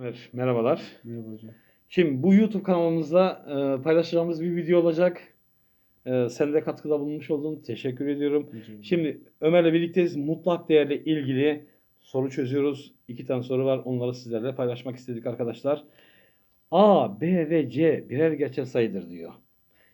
Evet, merhabalar. Merhaba hocam. Şimdi bu YouTube kanalımızda e, paylaşacağımız bir video olacak. E, sen de katkıda bulunmuş oldun. Teşekkür ediyorum. Hocam. Şimdi Ömer'le birlikteyiz. Mutlak değerle ilgili soru çözüyoruz. İki tane soru var. Onları sizlerle paylaşmak istedik arkadaşlar. A, B ve C birer gerçel sayıdır diyor.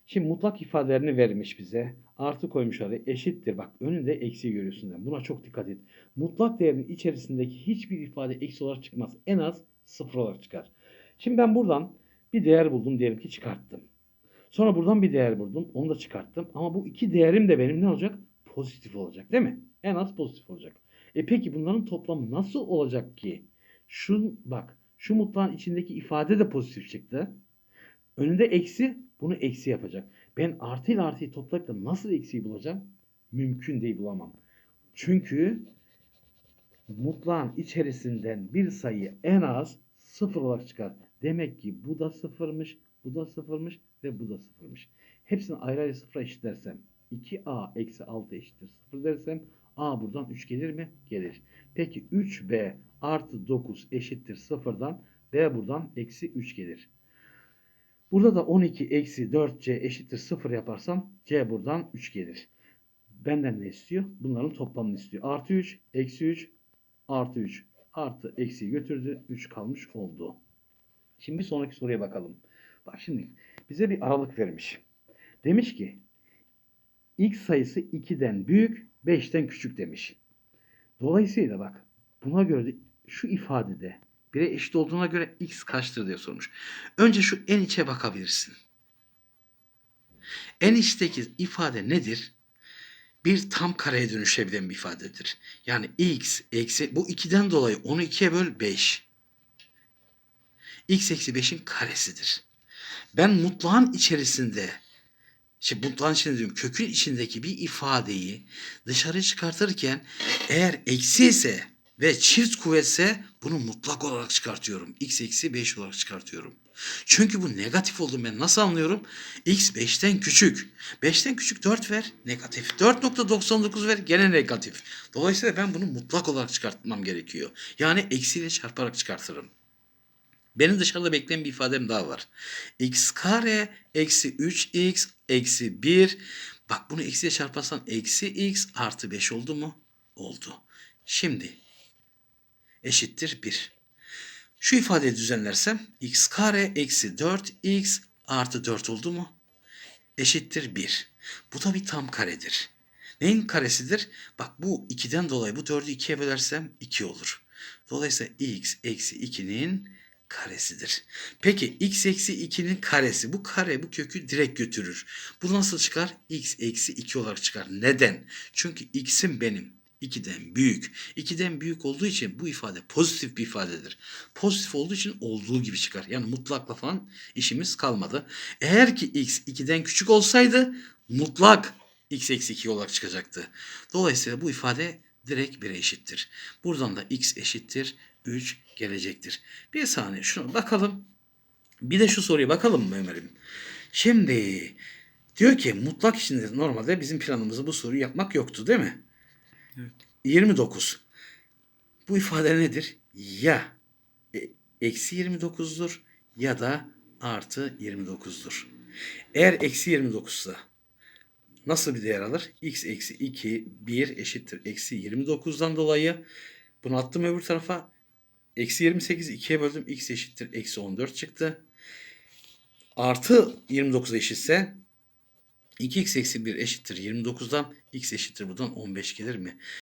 Şimdi mutlak ifadelerini vermiş bize. Artı koymuş oraya. Eşittir. Bak önünde eksi görüyorsun. Buna çok dikkat et. Mutlak değerin içerisindeki hiçbir ifade eksi olarak çıkmaz. En az sıfır olarak çıkar. Şimdi ben buradan bir değer buldum diyelim ki çıkarttım. Sonra buradan bir değer buldum. Onu da çıkarttım. Ama bu iki değerim de benim ne olacak? Pozitif olacak değil mi? En az pozitif olacak. E peki bunların toplamı nasıl olacak ki? Şu bak şu mutlağın içindeki ifade de pozitif çıktı. Önünde eksi bunu eksi yapacak. Ben artı ile artıyı toplayıp nasıl eksiyi bulacağım? Mümkün değil bulamam. Çünkü mutlağın içerisinden bir sayı en az sıfır olarak çıkar. Demek ki bu da sıfırmış, bu da sıfırmış ve bu da sıfırmış. Hepsini ayrı ayrı sıfıra eşitlersem 2a eksi 6 eşittir 0 dersem a buradan 3 gelir mi? Gelir. Peki 3b artı 9 eşittir 0'dan b buradan eksi 3 gelir. Burada da 12 eksi 4c eşittir 0 yaparsam c buradan 3 gelir. Benden ne istiyor? Bunların toplamını istiyor. Artı 3, eksi 3, artı 3. Artı eksi götürdü. 3 kalmış oldu. Şimdi bir sonraki soruya bakalım. Bak şimdi bize bir aralık vermiş. Demiş ki x sayısı 2'den büyük 5'ten küçük demiş. Dolayısıyla bak buna göre de şu ifadede 1'e eşit olduğuna göre x kaçtır diye sormuş. Önce şu en içe bakabilirsin. En içteki ifade nedir? Bir tam kareye dönüşebilen bir ifadedir. Yani x eksi bu 2'den dolayı onu 2'ye böl 5. x eksi 5'in karesidir. Ben mutlağın içerisinde Şimdi mutlağın içinde diyorum kökün içindeki bir ifadeyi dışarı çıkartırken eğer eksi ise ve çift kuvvetse bunu mutlak olarak çıkartıyorum. x eksi 5 olarak çıkartıyorum. Çünkü bu negatif olduğunu ben nasıl anlıyorum? x 5'ten küçük. 5'ten küçük 4 ver negatif. 4.99 ver gene negatif. Dolayısıyla ben bunu mutlak olarak çıkartmam gerekiyor. Yani eksiyle çarparak çıkartırım. Benim dışarıda bekleyen bir ifadem daha var. x kare eksi 3x eksi 1. Bak bunu eksiye çarparsan eksi x artı 5 oldu mu? Oldu. Şimdi eşittir 1. Şu ifadeyi düzenlersem x kare eksi 4x artı 4 oldu mu? Eşittir 1. Bu da bir tam karedir. Neyin karesidir? Bak bu 2'den dolayı bu 4'ü 2'ye bölersem 2 olur. Dolayısıyla x eksi 2'nin karesidir. Peki x eksi 2'nin karesi. Bu kare bu kökü direkt götürür. Bu nasıl çıkar? x eksi 2 olarak çıkar. Neden? Çünkü x'im benim 2'den büyük. 2'den büyük olduğu için bu ifade pozitif bir ifadedir. Pozitif olduğu için olduğu gibi çıkar. Yani mutlakla falan işimiz kalmadı. Eğer ki x 2'den küçük olsaydı mutlak x eksi 2 olarak çıkacaktı. Dolayısıyla bu ifade direkt 1'e eşittir. Buradan da x eşittir 3 gelecektir. Bir saniye şuna bakalım. Bir de şu soruya bakalım mı Ömer'im? Şimdi diyor ki mutlak içinde normalde bizim planımızda bu soruyu yapmak yoktu değil mi? Evet. 29. Bu ifade nedir? Ya e- eksi 29'dur ya da artı 29'dur. Eğer eksi 29 ise nasıl bir değer alır? x eksi 2 1 eşittir eksi 29'dan dolayı bunu attım öbür tarafa. Eksi 28 2'ye böldüm. x eşittir eksi 14 çıktı. Artı 29 eşitse 2x eksi 1 eşittir 29'dan x eşittir buradan 15 gelir mi?